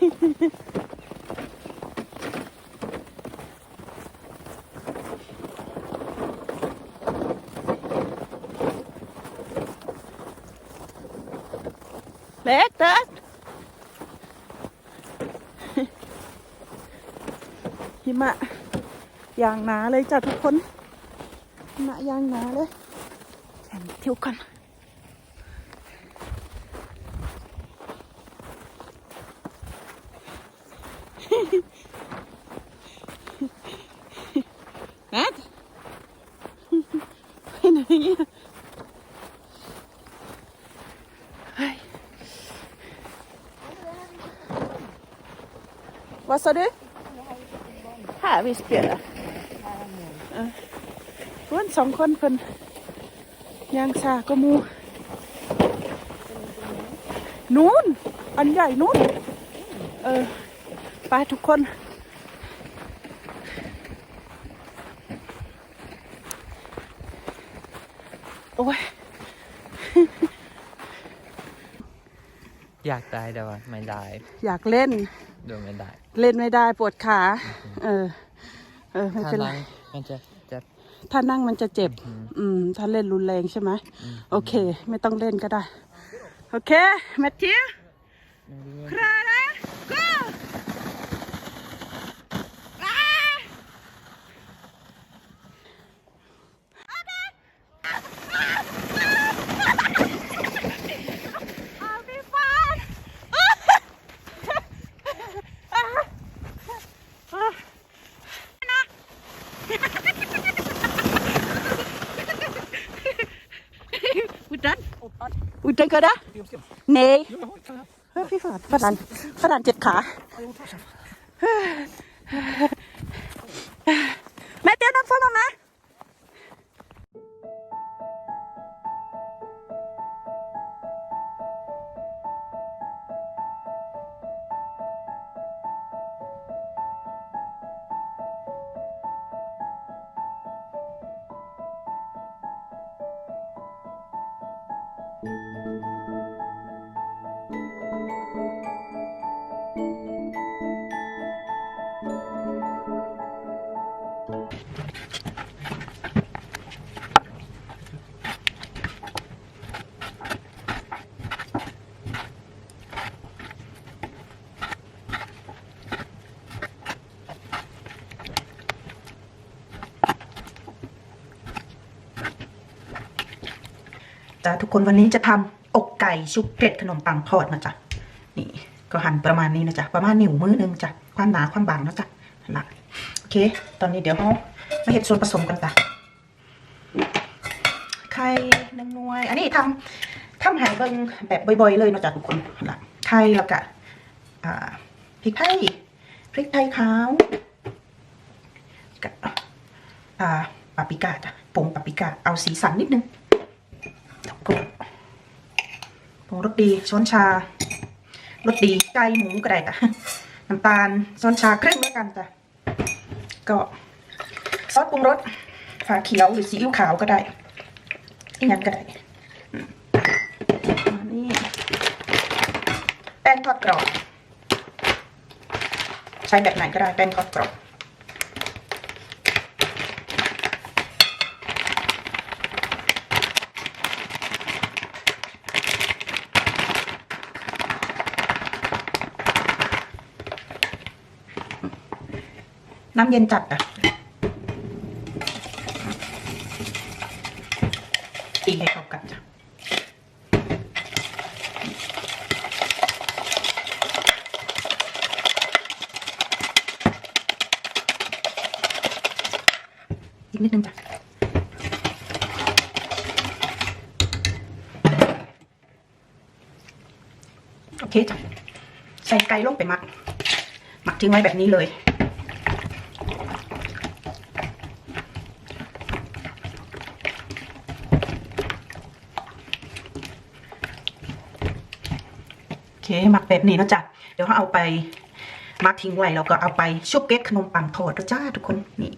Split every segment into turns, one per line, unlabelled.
เล็กเด็กหิมะอย่างหนาเลยจ้ะทุกคนหิมะอย่างหนาเลยแข่งเที่ยวกันด ไปไหนเนี่ยเฮ้ย Vad sa du? Här vi spelar. Ja. เพื่อนสองคนเพิ่นยางซาก็มู นู้น อันใหญ่นู้น เออ ไปทุกคน อยา
กได้แต่ว่าไม่ได้
อยากเล่น
ดูไม่ได้
เล่นไม่ได้ปวดขา เออ เออไม่
ถ้า
เป็นไร
นั่งมันจะจะ
ถ้านั่งมันจะเจ็บ
อืม
อืมถ้าเล่นรุนแรงใช่ไหม
อืม
โอเค ไม่ต้องเล่นก็ได้ โอเคแมทธิวครานะ go อ่า I'll be fine อุดดัน อุดดันก็ได้เนยเฮ้ยพี่ฝ จ้ะ
ทุกคนวันนี้จะทำอกไก่ชุบเกล็ดขนมปังทอดนะจ๊ะนี่ก็หั่นประมาณนี้นะจ๊ะประมาณนิ้วมือหนึงจ้ะความหนาความบางนะจ๊ะนั่ะโอเค ตอนนี้เดี๋ยวเรามาเห็ดส่วนผสมกันจ้ะไข่หนึ่งนวย อันนี้ทำทำใหายเบิ่งแบบบ่อยๆเลยนะจ๊ะทุกคนนั่ะไข่แล้วก็พริกไทยพริกไทยขาวกับปาปริก้าจ้ะผงปาปริก้าเอาสีสันนิดนึง ผง ผงรสดีช้อนชารสดีไก่หมูก็ได้จ้ะน้ำตาลช้อนชาครึ่งแล้วกันจ้ะก็ซอสปรุงรสฝาเขียวหรือซีอิ๊วขาวก็ได้อีกอย่างก็ได้นี่แป้งทอดกรอบใช้แบบไหนก็ได้แป้งทอดกรอบ น้ำเย็นจัดอะตีให้เข้ากันจ้ะอีกนิดนึงจ้ะโอเคจ้ะใส่ไก่ลงไปหมัก หมักทิ้งไว้แบบนี้เลย โอเค หมักแบบนี้เนาะจ๊ะเดี๋ยวเขาเอาไปมักทิ้งไว้แล้วก็เอาไปชุบเก็ตขนมปังทอดด้วยจ้าทุกคนนี่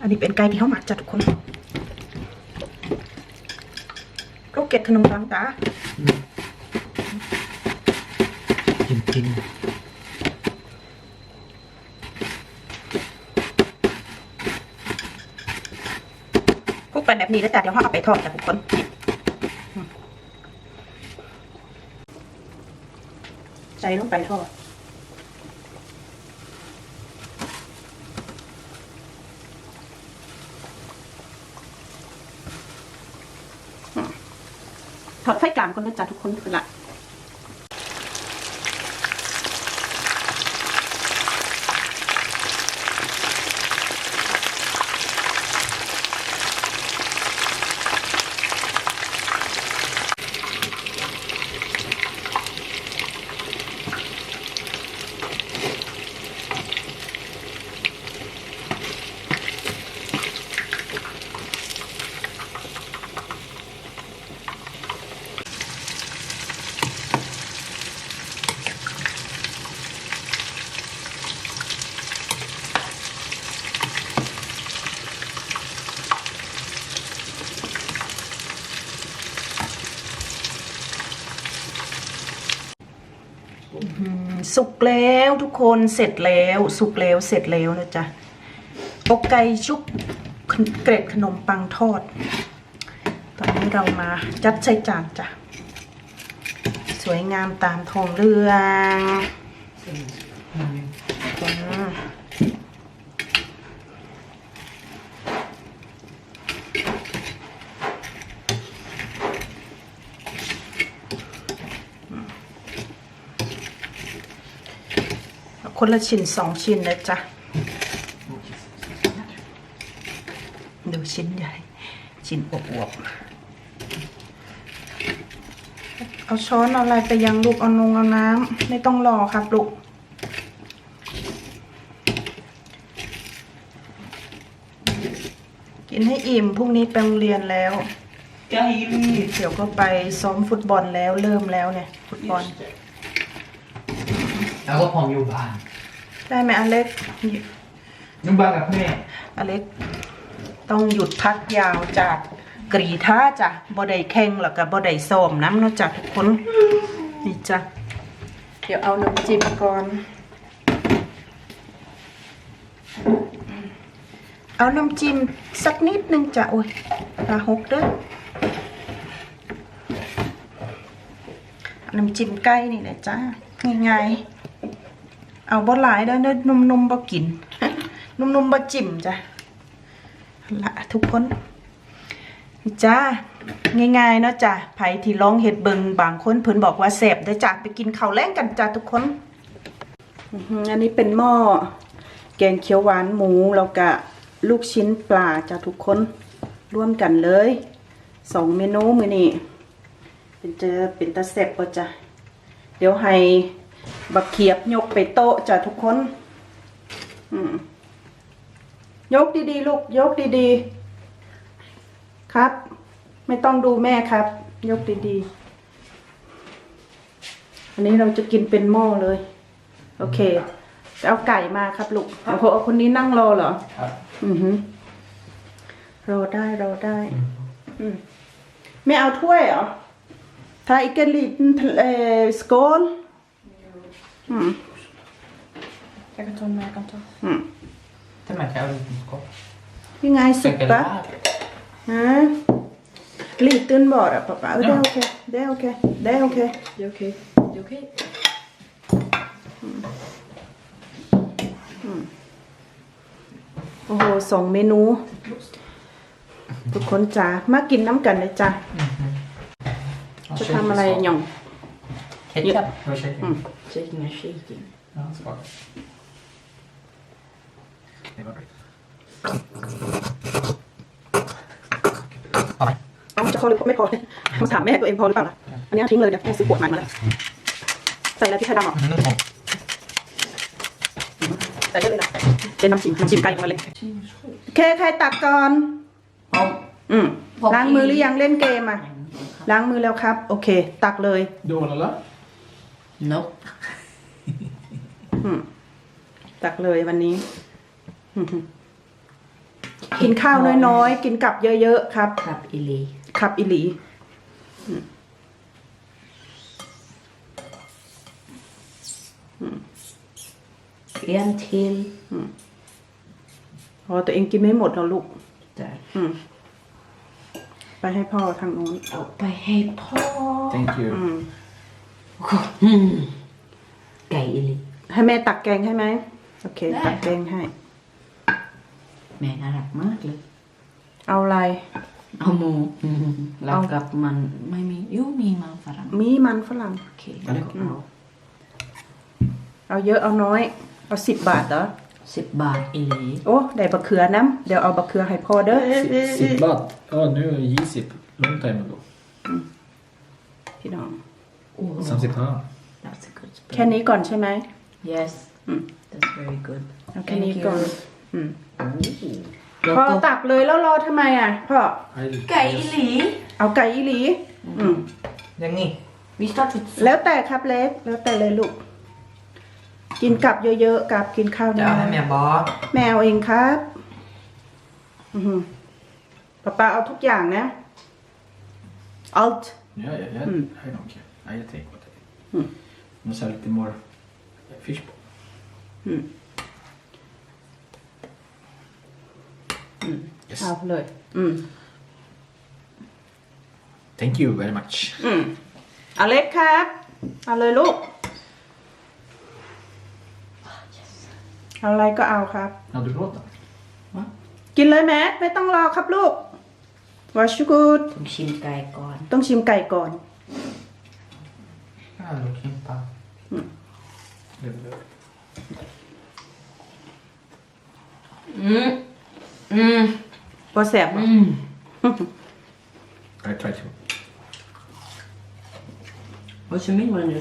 อันนี้เป็นไก่ที่เขาหมักจ้ะทุกคนลูกเก็ตขนมปังจ้า
กิน
คลุกไปแบบนี้แล้วจ้ะเดี๋ยวเขาเอาไปทอดจ้ะทุกคนอืมใส่ลงไปทอดถอดไฟกลางก่อนนะจ๊ะทุกคนคือละ สุกแล้วทุกคนเสร็จแล้วสุกแล้วเสร็จแล้วนะจ๊ะอกไก่ชุบเกร็ดขนมปังทอด ตอนนี้เรามาจัดใส่จานจ้ะ สวยงามตามทองเรืองจ้า คนละชิ้นสองชิ้นนะจ๊ะ ดูชิ้นใหญ่ ชิ้นอวบๆเอาช้อนเอาอะไรไปยังลูกเอานงเอาน้ำไม่ต้องรอครับลูกกินให้อิ่มพรุ่งนี้ไปโรงเรียนแล้วเดี๋ยวก็ไปซ้อมฟุตบอลแล้วเริ่มแล้วเนี่ย ฟุตบอล
แล้วก็พร้อมอยู่บ้าน
ได้ไหมอเล็ก
อยู่บ้านกับแม่
อเล็ก ต้องหยุดพักยาวจากกรีท่าจ้ะบ่ได้แข่งแล้วก็บ่ได้ซ้อมน้ำเนาะจ้ะทุกคนนี่จ้ะเดี๋ยวเอาน้ำจิ้มก่อน เอาน้ำจิ้มสักนิดนึงจ้ะโอ้ยปลาหกเด้อเอาน้ำจิ้มไก่นี่แหละจ้าง่ายๆ เอาบ่หลายเด้อเด้อนุ่มๆบ่กินนุ่มๆบ่จิ้มจ้ะละทุกคนจ้าง่ายๆเนาะจ้ะไผที่ลองเห็ดเบิงบางคนเพิ่นบอกว่าแซ่บได้จ้ะไปกินข้าวแล้งกันจ้ะทุกคนอันนี้เป็นหม้อแกงเขียวหวานหมูแล้วก็ลูกชิ้นปลาจ้ะทุกคนร่วมกันเลยสองเมนูมือนี้เป็นเจอเป็นตาแซ่บบ่จ้ะเดี๋ยวให้ บักเขียบยกไปโต๊ะจ้ะทุกคนอืมยกดีๆ ลูก ยกดีๆ ครับ ไม่ต้องดูแม่ครับ ยกดีๆ อันนี้เราจะกินเป็นหม้อเลย โอเคจะเอาไก่มาครับลูกโอ้โหเอาคนนี้นั่งรอเหรอ
ครับ
อือฮึรอได้รอได้ อืมไม่เอาถ้วยเหรอถ้าอีกลลิตเอ่อสกอล อืม
Jag kan ta med, jag kan ta.
อืม
ทำไมแค่เอาลูกก็
ยังไงสุกปะฮะ Liten bara pappa. Det är
Ja.
okej. Det är okej. Det är okej.
Det är okej. Det är okej.
โอ้โหสองเมนู ทุกคนจ้ามากินน้ำกันเลยจ้าจะทำอะไรหย่อง
เคชัพไม่ใช่
อืม
Shaking and shaking.
Ja, svagt. Det var bra.
เอาจะพอหรือไม่พอมาถามแม่ตัวเองพอหรือเปล่าล่ะอันนี้ทิ้งเลยเดี๋ยวแม่ซื้อขวดใหม่มาแล้วใส่อะไรพี่ไข่ดำเหรอ
Mm, mm.
ใส่เยอะเลยนะเป็นน้ำจิ้มน้ำจิ้มไก่มาเลย โอเค ใครตักก่อน อืมล้างมือหรือยังเล่นเกมอะ ล้างมือแล้วครับ โอเค ตักเลย
Dål eller?
Nope.
อืมตักเลยวันนี้อือหือกินข้าวน้อยๆ กินกับเยอะๆ ครับ
Kapp i li.
ครับอิหลีอืม
En till.
พอตัวเองกินไม่หมดแล้วลูก
Där.
อืม ไปให้พ่อทางโน้น
Och hej på.
Thank you.
อืม
Mm. Geili.
ให้แม่ตักแกงให้ไหมโอเคตักแกงให้
Men är det märkligt?
เอาอะไร
เอาหมูแล้วกับมันไม่มียูมีมันฝรั่ง
มีมันฝรั่ง
โอเคแล้วก็เอา
เอาเยอะเอาน้อย เอาสิบบาทเหรอ
สิบบาทอีหลี
โอ้ได้บะเขือน้ำเดี๋ยวเอาบะเขือให้พ่อเด้อ
Sittbad? Ja, nu är det J-sip. Long time ago.
พี่น้อง
โอ้
Samsip ha.
that's a good
แค่นี้ก่อนใช่ไหม
yes
อืม
that's very good
เอาแค่นี้ก่อนอืม
โอ้
พ่อตักเลยแล้วรอทำไมอะพ่อ
ไก่อีหลี
เอาไก่อีหลี อืม
ยังนี่
we start with
แล้วแต่ครับเล็ก แล้วแต่เลยลูก กินกับเยอะๆกับกินข้าว
จะ
น้
เอาให้แม่บอ
แมวเองครับ อือหือป๊าป๊าเอาทุกอย่างนะ alt
Ja, ja, ja.
Mm.
I don't care. I take what I
Mm.
Måste ha lite more fish på.
อืม
Yes.
เอาเลยอืม
Thank you very much.
อืมเอาเล็กครับ เอาเลยลูก เอาอะไรก็เอาครับ
Ja, du gråter?
กินเลยแมทไม่ต้องรอครับลูกวาชูกูด
ต้องชิมไก่ก่อน
ต้องชิมไก่ก่อน
Ja, du kimpa.
Mm.
Det
อืมอืม
พอแสบบ่
อืม
I try to.
What you mean when you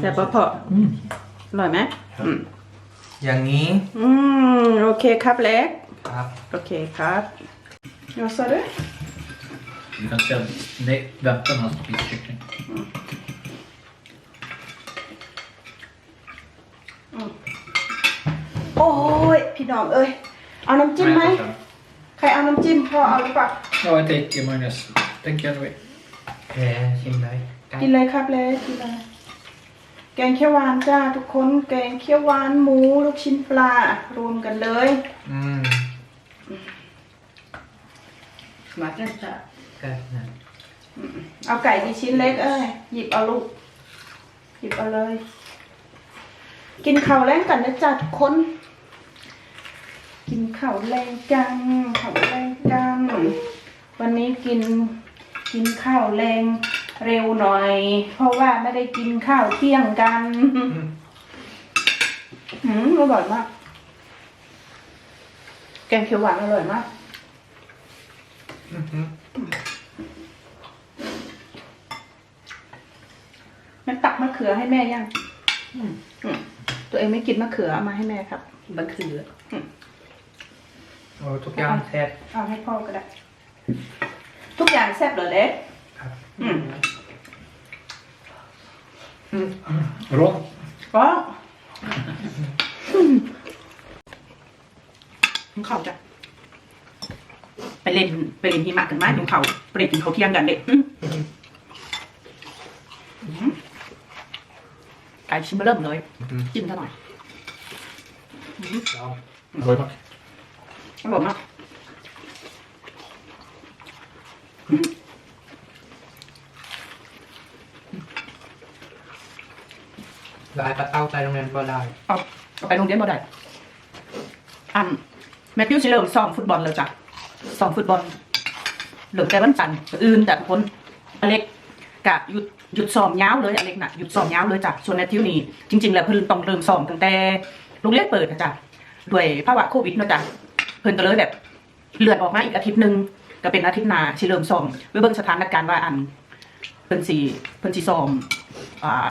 แสบปะพอ
Mm.
อร่อยไหมอืม
อย่างนี้
อืมโอเคครับเล็ก
ครับ
โอเคครับ jag sa det
Du kan säga nej, vänta med att spisa kyckling.
โอ้ยพี่น้องเอ้ย เอาน้ำจิ้มไหม ใครเอาน้ำจิ้มพ่อเอาหรือเปล่า
Ja, jag take majonnäs. Thank you anyway.
แกชิมเลยไก่
กินเลยครับเลยกินเลยแกงเขียวหวานจ้าทุกคน แกงเขียวหวานหมูลูกชิ้นปลารวมกันเลย
อืม
มากันจ้ะ
ไก่นะ
เอาไก่กี่ชิ้นเล็กเอ้ยหยิบเอาลูกหยิบเอาเลย กินข้าวแรงกันนะจ้าทุกคน กินข้าวแรงกันข้าวแรงกัน วันนี้กินกินข้าวแรงเร็วหน่อย เพราะว่าไม่ได้กินข้าวเที่ยงกันอืมอร่อยมาก แกงเขียวหวานอร่อยมาก
อื้อหือ
มันตักมะเขือให้แม่ยังอืมตัวเองไม่กินมะเขือเอามาให้แม่ครับ
บักเขือ
โอ้ทุกอย่างแซ่บ
เอาให้พ่อก็ได้ ทุกอย่างแซ่บเหรอเล็ก
ครับ
อืม
Ron?
ก็กินข้าวจ้ะไปเล่นไปเล่นหิมะกันไหมกินข้าวไปเล่นกินข้าวเที่ยงกันเด็กไก่ชิ้นเบอร์เริ่มเลยจิ้มซะหน่อย
Oj, tack.
อ ร่อยมาก
ลายปลาเต้าใจโรงเรียนก็ได้
เอาเอาไปโรงเรียนบ่ได้อันแมทธิวสิเริ่มซ้อมฟุตบอลแล้วจ้ะซ้อมฟุตบอลเหลือแต่วันจันทร์อื่นแต่ทุกคนอเล็กกะหยุดหยุดซ้อมยาวเลยอเล็กน่ะหยุดซ้อมยาวเลยจ้ะส่วนแมทธิวนี่จริง ๆ แล้วเพิ่นต้องเริ่มซ้อมตั้งแต่โรงเรียนเปิดนะจ้ะด้วยภาวะโควิดเนาะจ้ะเพิ่นก็เลยแบบเลื่อนออกมาอีกอาทิตย์หนึงก็เป็นอาทิตย์หน้าสิเริ่มซ้อมไว้เบิ่งสถานการณ์ว่าอันเพิ่นสิเพิ่นสิซ้อมอ่า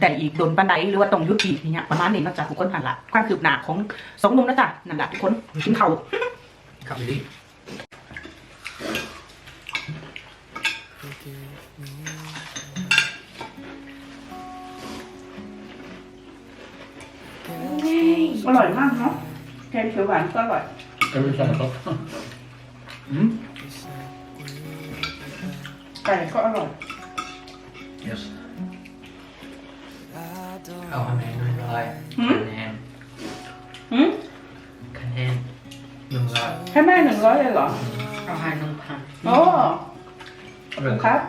ได้อีกโดนปันไดหรือว่าต้องยุติอย่างเงี้ยประมาณนี้นะจ๊ะทุกคนหันละความคืบหน้าของสองหนุ่มนะจ๊ะนั่นแหละทุกคนกินเขาว
ครับดี
อร่อยมากเนาะแกงเขียวหวานก็อร่อย
Jag vill samma sak. Mm.
ไก่ก็อร่อย
Yes.
เอาคะแนนหนึ่งร้อย
หืม
คะแนน
หืม
คะแนนหนึ่งร้อย
ให้แม่หนึ่งร้อยเลยเหรอ
เอาให้หนึ่งพัน
โอ้ขอบคุณครับ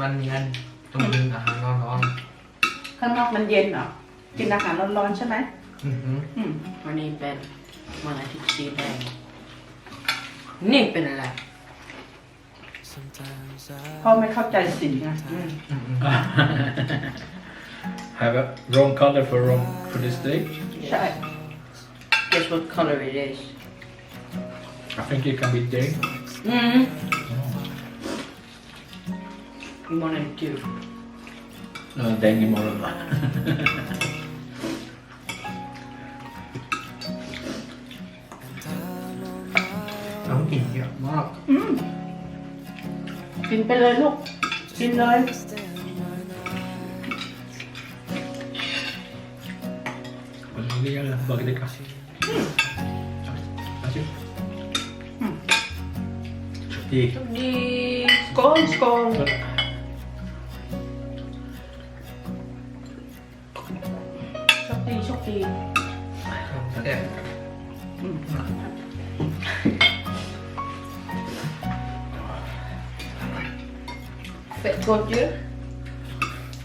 มันมันเย็นตรงนี้อาหารร้อนร้อน
ข้างนอกมันเย็นเหรอ กินอาหารร้อนๆใช่ไหม
ๆอือหือ
อืม
วันนี้เป็นวันอาทิตย์สีแดงนี่เป็นอะไร
พ่อไม่เข้าใจสีไงอืม
อืมอืม
Have a wrong color for wrong for this day.
ใช่
Guess what color it is
I think it can be day.
อืม You want it to
No, den imorgon va?
น้องกลิ่นเยอะมาก
อืมกินไปเลยลูก กินเลย
Vill du ligga eller bara dricka? Varsågod.
Mm.
Gick.
ดีส
เป็
ดกดเยอะ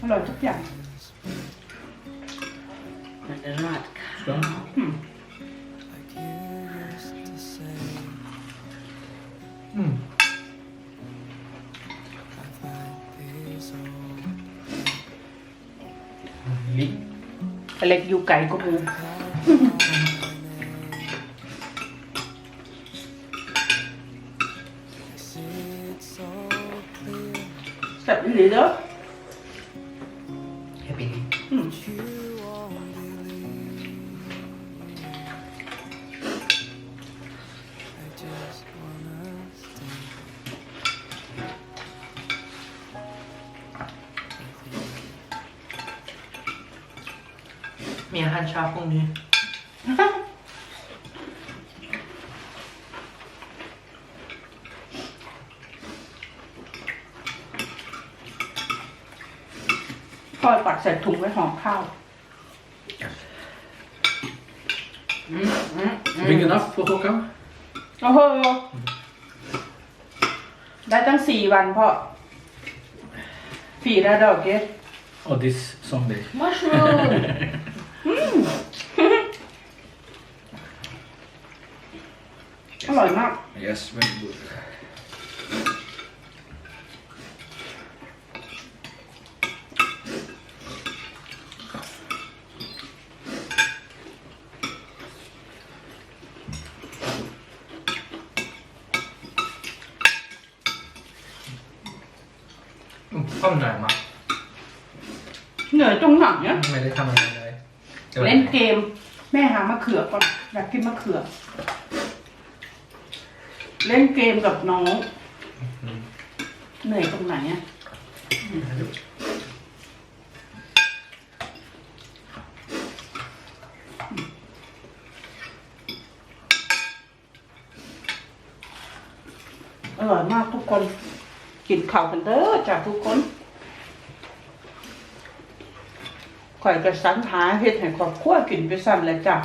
อร่อยทุกอย่าง
มันจะราดข้าว
อืมเล็กอยู่ไก่ก็มู มี
อาหารเช้าพรุ่งนี้
พ่อปักใส่ถุงไว้ห่อข้าว
Big enough for Håkan?
โอ้โห ได้ตั้งสี่วันพ่อฝีได้ดอกเกส
Oh, this Sunday.
mushroom
ร่อยมาก
Yes, very good.
อืมพ่อเหนื่อยมาก
เหนื่อยตรงไหนเนี่ย
ไม่ได้ทำอะไรเลยดี๋ยว
เล่นเกม แม่หามะเขือก่อนอยากกินมะเขือ เล่นเกมกับน้อง เหนื่อยตรงไหนอะอร่อยมากทุกคน กินข้าวกันเด้อจ้ะทุกคนข่อยกระสันหาเฮ็ดให้ครอบครัวกินไปซ้ำเลยจ้ะ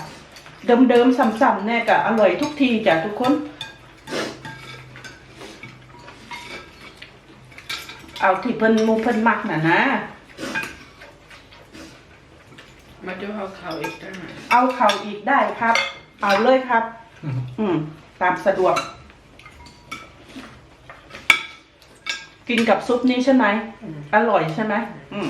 เดิมๆซ้ำๆแน่ก็อร่อยทุกทีจ้ะทุกคน เอาที่เพิ่นหมูเพิ่นมักน่ะนะ
มาดูเอาข้าวอีกได้ไหม
เอาเข่าอีกได้ครับ เอาเลยครับ
อืม
อืม ตามสะดวก กินกับซุปนี้ใช่ไหม อร่อยใช่ไหม อืม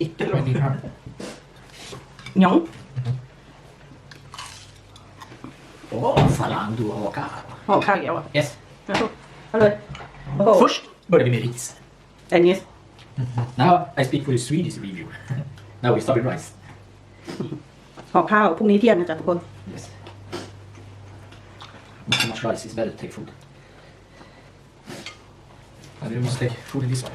อีกตัวนี้ครับ
หยอง
Åh, falang du Håkan.
ห่อข้าวเดียวอะ
yes
เอาเลยโอ้โห
först börjar vi med ris
อันนี้
Now I speak for the Swedish review. now we start with rice.
ห่อข้าวพรุ่งนี้เที่ยงนะจ๊ะทุกคน
Yes. Not too much rice, it's better to take food. And you must take food in this one.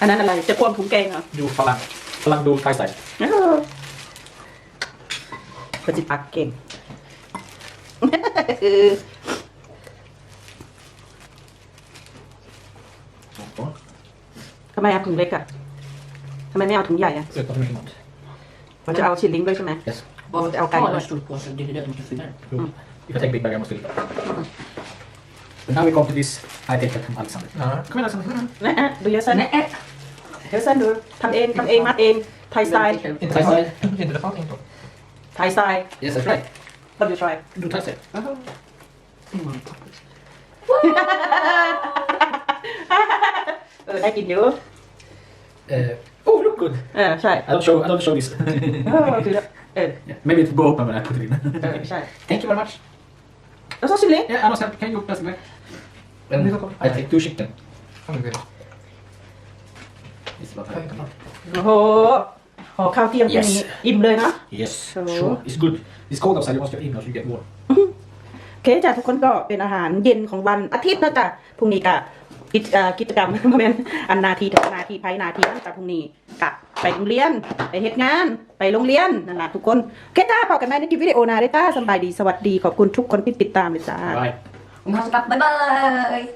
อันนั้นอะไรจะควมถุงแกงเหรอ
Do falang. Falang do Thai style.
เออก็จิปักเก่ง
Så.
ทำไมเอาถุงเล็กอะทำไมไม่เอาถุงใหญ่อะ
Söt på mycket mat.
มันจะเอาชิ้นลิงก์ด้วยใช่ไหม
Yes.
Vad är okej?
Har en stor påse, det är det du måste fylla.
Jo. Vi får take big bag, jag måste lite. But now we come to this. I take that from Alexander.
Ja.
Kom igen Alexander.
นะฮะดูเยอะสันเยอะสันดูทำเองทำเองมัดเองไทยสไตล์
Inte
Thai style.
Inte det fanns inte.
ไทยสไตล์
Yes, that's right.
What do you try
Do Thai style.
Mm.
เออได้กินอยู่
Uh, oh, look good.
เออใช่
I don't show. I don't show this.
เออคือแล้วเออ
yeah. Maybe it will go open when I put it in.
เออใช่
Thank you very much.
แล้วซอสชิมเล้ง
Yeah, I don't have. Can you pass it back? And I take two chicken.
Okej.
It's about
Tack.
that.
โอ้โห ห่อข้าวเที่ยงพรุ่งนี้
Yes
อิ่มเลยนะ
Yes,
So-
sure. It's good. It's cold outside. You must get in, or you get warm.
โอเคจ้ะทุกคนก็เป็นอาหารเย็นของวันอาทิตย์นะจ๊ะพรุ่งนี้กะกิจเอ่อกิจกรรม โมเมนอันนาทีถึงนาทีไพนาทีนั่นจ้ะพรุ่งนี้กะไปโรงเรียนไปเฮ็ดงานไปโรงเรียนนั่นแหละทุกคนโอเคจ้าพอกันไหมในคลิปวิดีโอหนาได้จ้าสำบายดีสวัสดีขอบคุณทุกคนที่ติดตามเลยจ้า
Bye.
Och man ska bye bye!